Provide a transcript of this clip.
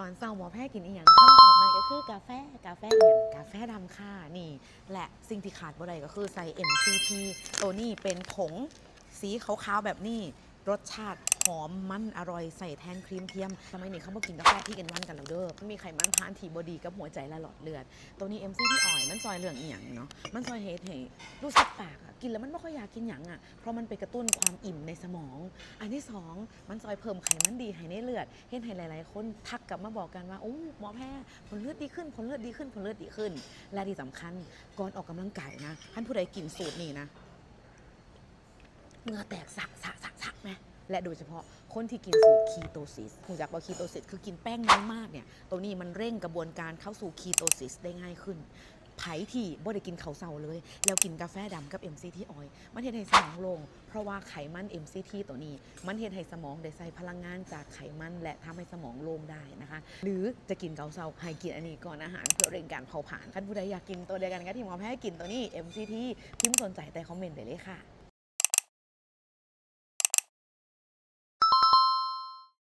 ตอนเช้าหมอแพทย์กินอีหยังคำตอบมันก็คือกาแฟกาแฟอหย่างกาแฟดำค่ะนี่แหละสิ่งที่ขาดบ่ได้ก็คือใส่ MCT ตัวนี้เป็นผงสีขาวๆแบบนี้ รสชาติหอมมันอร่อยใส่แทนครีมเทียมสมัยนี้เขาบอกินกาแฟที่กันวันกันแล้วเด้อมีไขมันพานทีบอดีกับหัวใจและหลอดเลือด ตัวนี้ MCT อ่อยมันซอยเหลืองอีหยังเนาะมันซอยเฮดให้รู้สึกปากอะกินแล้วมันไม่ค่อยอยากกินหยังอะเพราะมันไปกระตุ้นความอิ่มในสมอง อันที่สองมันซอยเพิ่มไขมันดีให้ในเลือดเห็นให้หลาย ๆ คนทักกลับมาบอกกันว่าโอ้หมอแพทย์ผลเลือดดีขึ้นผลเลือดดีขึ้นผลเลือดดีขึ้น และที่สำคัญก่อนออกกำลังกายนะท่านผู้ใดกินสูตรนี้นะเหงื่อแตกสักสักสัก หมและโดยเฉพาะคนที่กินสูตรคีโตซิสคุณจากว่าคีโตซิสคือกินแป้งน้อยมากเนี่ย ตัวนี้มันเร่งกระบวนการเข้าสู่คีโตซิสได้ง่ายขึ้น ไผที่บ่ได้กินข้าวเสาเลย แล้วกินกาแฟดำกับ MCT ออยมันเฮ็ดให้สมองโลง เพราะว่าไขมัน MCT ตัวนี้ มันเฮ็ดให้สมองได้ใส่พลังงานจากไขมันและทำให้สมองโล่งได้นะคะ หรือจะกินข้าวเสาให้กินอันนี้ก่อนอาหารเพื่อเร่งการเผาผลาญท่านผู้ใดอยากกินตัวเดียวกันก็ที่หมอแพทย์กินตัวนี้ MCT พิมพ์สนใจแต่คอมเมนต์ได้เลยค่ะ